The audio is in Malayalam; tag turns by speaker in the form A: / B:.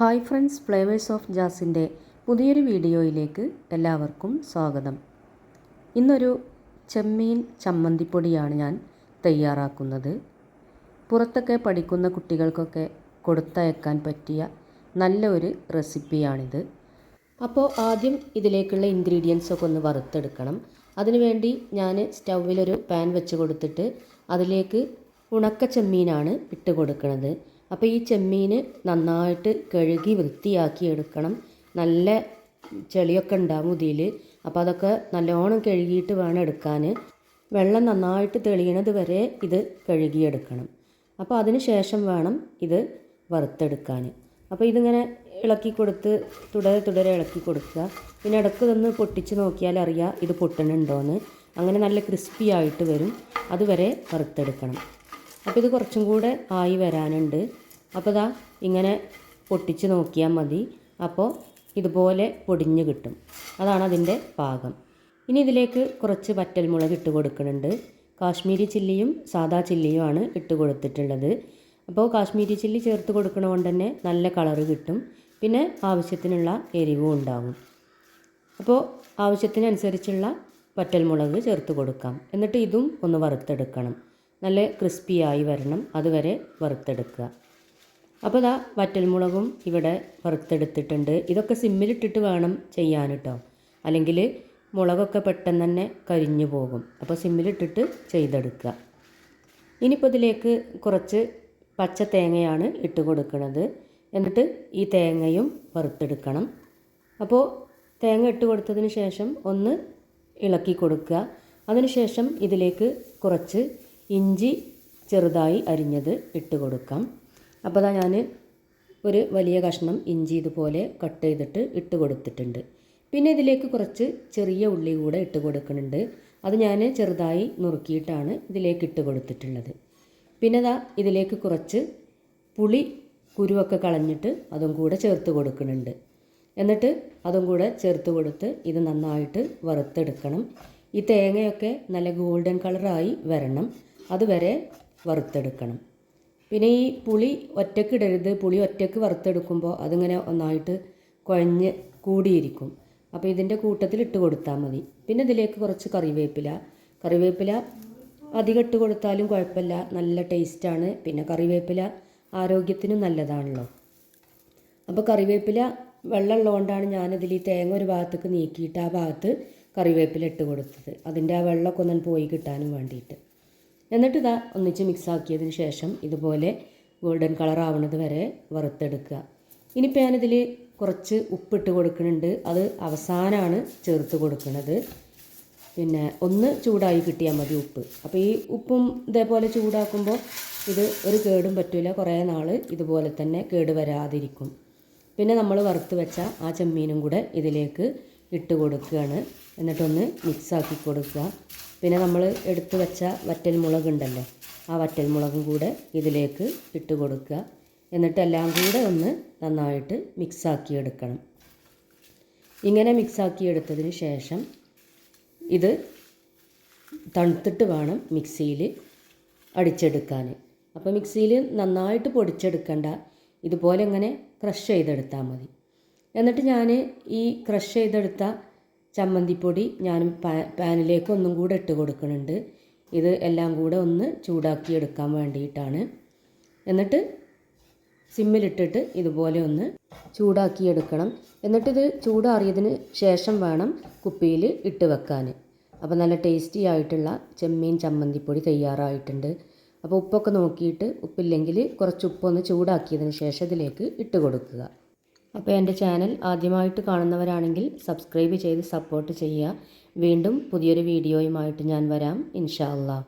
A: ഹായ് ഫ്രണ്ട്സ് ഫ്ലേവേഴ്സ് ഓഫ് ജാസിൻ്റെ പുതിയൊരു വീഡിയോയിലേക്ക് എല്ലാവർക്കും സ്വാഗതം ഇന്നൊരു ചെമ്മീൻ ചമ്മന്തിപ്പൊടിയാണ് ഞാൻ തയ്യാറാക്കുന്നത് പുറത്തൊക്കെ പഠിക്കുന്ന കുട്ടികൾക്കൊക്കെ കൊടുത്തയക്കാൻ പറ്റിയ നല്ല ഒരു റെസിപ്പിയാണിത് അപ്പോൾ ആദ്യം ഇതിലേക്കുള്ള ഇൻഗ്രീഡിയൻസൊക്കെ ഒന്ന് വറുത്തെടുക്കണം അതിനുവേണ്ടി ഞാൻ സ്റ്റൗവിലൊരു പാൻ വെച്ച് കൊടുത്തിട്ട് അതിലേക്ക് ഉണക്ക ചെമ്മീനാണ് ഇട്ട് കൊടുക്കുന്നത് അപ്പോൾ ഈ ചെമ്മീൻ നന്നായിട്ട് കഴുകി വൃത്തിയാക്കി എടുക്കണം നല്ല ചെളിയൊക്കെ ഉണ്ടാകും ഇതിൽ അപ്പോൾ അതൊക്കെ നല്ലോണം കഴുകിയിട്ട് വേണം എടുക്കാൻ വെള്ളം നന്നായിട്ട് തെളിയണത് വരെ ഇത് കഴുകിയെടുക്കണം അപ്പോൾ അതിന് ശേഷം വേണം ഇത് വറുത്തെടുക്കാൻ അപ്പോൾ ഇതിങ്ങനെ ഇളക്കി കൊടുത്ത് തുടരെ തുടരെ ഇളക്കി കൊടുക്കുക പിന്നെ ഇടയ്ക്ക് നിന്ന് പൊട്ടിച്ച് നോക്കിയാൽ അറിയാം ഇത് എന്ന് അങ്ങനെ നല്ല ക്രിസ്പി ആയിട്ട് വരും അതുവരെ വറുത്തെടുക്കണം അപ്പോൾ ഇത് കുറച്ചും കൂടെ ആയി വരാനുണ്ട് അപ്പോൾ ഇതാ ഇങ്ങനെ പൊട്ടിച്ച് നോക്കിയാൽ മതി അപ്പോൾ ഇതുപോലെ പൊടിഞ്ഞ് കിട്ടും അതാണ് അതിൻ്റെ പാകം ഇനി ഇതിലേക്ക് കുറച്ച് വറ്റൽമുളക് ഇട്ട് കൊടുക്കുന്നുണ്ട് കാശ്മീരി ചില്ലിയും സാദാ ചില്ലിയുമാണ് ഇട്ട് കൊടുത്തിട്ടുള്ളത് അപ്പോൾ കാശ്മീരി ചില്ലി ചേർത്ത് കൊടുക്കണതുകൊണ്ട് തന്നെ നല്ല കളറ് കിട്ടും പിന്നെ ആവശ്യത്തിനുള്ള എരിവും ഉണ്ടാകും അപ്പോൾ ആവശ്യത്തിനനുസരിച്ചുള്ള വറ്റൽമുളക് ചേർത്ത് കൊടുക്കാം എന്നിട്ട് ഇതും ഒന്ന് വറുത്തെടുക്കണം നല്ല ക്രിസ്പിയായി വരണം അതുവരെ വറുത്തെടുക്കുക അപ്പോൾ ഇതാ വറ്റൽമുളകും ഇവിടെ വറുത്തെടുത്തിട്ടുണ്ട് ഇതൊക്കെ സിമ്മിലിട്ടിട്ട് വേണം ചെയ്യാൻ കേട്ടോ അല്ലെങ്കിൽ മുളകൊക്കെ പെട്ടെന്ന് തന്നെ കരിഞ്ഞു പോകും അപ്പോൾ സിമ്മിലിട്ടിട്ട് ചെയ്തെടുക്കുക ഇനിയിപ്പോൾ ഇതിലേക്ക് കുറച്ച് പച്ച തേങ്ങയാണ് ഇട്ട് കൊടുക്കുന്നത് എന്നിട്ട് ഈ തേങ്ങയും വറുത്തെടുക്കണം അപ്പോൾ തേങ്ങ ഇട്ട് കൊടുത്തതിന് ശേഷം ഒന്ന് ഇളക്കി കൊടുക്കുക അതിനുശേഷം ഇതിലേക്ക് കുറച്ച് ഇഞ്ചി ചെറുതായി അരിഞ്ഞത് ഇട്ട് കൊടുക്കാം അപ്പോൾ ഞാൻ ഒരു വലിയ കഷ്ണം ഇഞ്ചി ഇതുപോലെ കട്ട് ചെയ്തിട്ട് ഇട്ട് കൊടുത്തിട്ടുണ്ട് പിന്നെ ഇതിലേക്ക് കുറച്ച് ചെറിയ ഉള്ളി കൂടെ ഇട്ട് കൊടുക്കുന്നുണ്ട് അത് ഞാൻ ചെറുതായി നുറുക്കിയിട്ടാണ് ഇതിലേക്ക് ഇട്ട് കൊടുത്തിട്ടുള്ളത് പിന്നെ ദാ ഇതിലേക്ക് കുറച്ച് പുളി കുരുവൊക്കെ കളഞ്ഞിട്ട് അതും കൂടെ ചേർത്ത് കൊടുക്കുന്നുണ്ട് എന്നിട്ട് അതും കൂടെ ചേർത്ത് കൊടുത്ത് ഇത് നന്നായിട്ട് വറുത്തെടുക്കണം ഈ തേങ്ങയൊക്കെ നല്ല ഗോൾഡൻ കളറായി വരണം അതുവരെ വറുത്തെടുക്കണം പിന്നെ ഈ പുളി ഒറ്റയ്ക്ക് ഇടരുത് പുളി ഒറ്റയ്ക്ക് വറുത്തെടുക്കുമ്പോൾ അതിങ്ങനെ ഒന്നായിട്ട് കുഴഞ്ഞ് കൂടിയിരിക്കും അപ്പോൾ ഇതിൻ്റെ കൂട്ടത്തിൽ ഇട്ട് കൊടുത്താൽ മതി പിന്നെ ഇതിലേക്ക് കുറച്ച് കറിവേപ്പില കറിവേപ്പില അധികം ഇട്ട് കൊടുത്താലും കുഴപ്പമില്ല നല്ല ടേസ്റ്റാണ് പിന്നെ കറിവേപ്പില ആരോഗ്യത്തിനും നല്ലതാണല്ലോ അപ്പോൾ കറിവേപ്പില വെള്ളമുള്ളതുകൊണ്ടാണ് ഞാനിതിൽ ഈ തേങ്ങ ഒരു ഭാഗത്തേക്ക് നീക്കിയിട്ട് ആ ഭാഗത്ത് കറിവേപ്പില ഇട്ട് കൊടുത്തത് അതിൻ്റെ ആ വെള്ളമൊക്കെ ഒന്നും പോയി കിട്ടാനും വേണ്ടിയിട്ട് എന്നിട്ട് ഇതാ ഒന്നിച്ച് മിക്സാക്കിയതിന് ശേഷം ഇതുപോലെ ഗോൾഡൻ കളർ ആവുന്നത് വരെ വറുത്തെടുക്കുക ഇനിയിപ്പോൾ ഞാനിതിൽ കുറച്ച് ഉപ്പിട്ട് കൊടുക്കുന്നുണ്ട് അത് അവസാനമാണ് ചേർത്ത് കൊടുക്കുന്നത് പിന്നെ ഒന്ന് ചൂടായി കിട്ടിയാൽ മതി ഉപ്പ് അപ്പോൾ ഈ ഉപ്പും ഇതേപോലെ ചൂടാക്കുമ്പോൾ ഇത് ഒരു കേടും പറ്റില്ല കുറേ നാൾ ഇതുപോലെ തന്നെ കേട് വരാതിരിക്കും പിന്നെ നമ്മൾ വറുത്ത് വെച്ച ആ ചെമ്മീനും കൂടെ ഇതിലേക്ക് ഇട്ട് കൊടുക്കുകയാണ് എന്നിട്ടൊന്ന് മിക്സാക്കി കൊടുക്കുക പിന്നെ നമ്മൾ എടുത്തു വെച്ച വറ്റൽ മുളക് ഉണ്ടല്ലോ ആ വറ്റൽ മുളകും കൂടെ ഇതിലേക്ക് ഇട്ട് കൊടുക്കുക എന്നിട്ട് എല്ലാം കൂടെ ഒന്ന് നന്നായിട്ട് മിക്സാക്കി എടുക്കണം ഇങ്ങനെ മിക്സാക്കി എടുത്തതിന് ശേഷം ഇത് തണുത്തിട്ട് വേണം മിക്സിയിൽ അടിച്ചെടുക്കാൻ അപ്പോൾ മിക്സിയിൽ നന്നായിട്ട് പൊടിച്ചെടുക്കേണ്ട ഇതുപോലെ ഇങ്ങനെ ക്രഷ് ചെയ്തെടുത്താൽ മതി എന്നിട്ട് ഞാൻ ഈ ക്രഷ് ചെയ്തെടുത്ത ചമ്മന്തിപ്പൊടി ഞാൻ പാ പാനിലേക്ക് ഒന്നും കൂടെ ഇട്ട് കൊടുക്കുന്നുണ്ട് ഇത് എല്ലാം കൂടെ ഒന്ന് ചൂടാക്കി എടുക്കാൻ വേണ്ടിയിട്ടാണ് എന്നിട്ട് സിമ്മിലിട്ടിട്ട് ഇതുപോലെ ഒന്ന് ചൂടാക്കി എടുക്കണം എന്നിട്ടിത് ചൂടാറിയതിന് ശേഷം വേണം കുപ്പിയിൽ ഇട്ട് വെക്കാൻ അപ്പോൾ നല്ല ടേസ്റ്റി ആയിട്ടുള്ള ചെമ്മീൻ ചമ്മന്തിപ്പൊടി തയ്യാറായിട്ടുണ്ട് അപ്പോൾ ഉപ്പൊക്കെ നോക്കിയിട്ട് ഉപ്പില്ലെങ്കിൽ കുറച്ച് ഉപ്പൊന്ന് ചൂടാക്കിയതിന് ശേഷം ഇതിലേക്ക് ഇട്ട് കൊടുക്കുക അപ്പോൾ എൻ്റെ ചാനൽ ആദ്യമായിട്ട് കാണുന്നവരാണെങ്കിൽ സബ്സ്ക്രൈബ് ചെയ്ത് സപ്പോർട്ട് ചെയ്യുക വീണ്ടും പുതിയൊരു വീഡിയോയുമായിട്ട് ഞാൻ വരാം ഇൻഷാ അള്ളാഹ്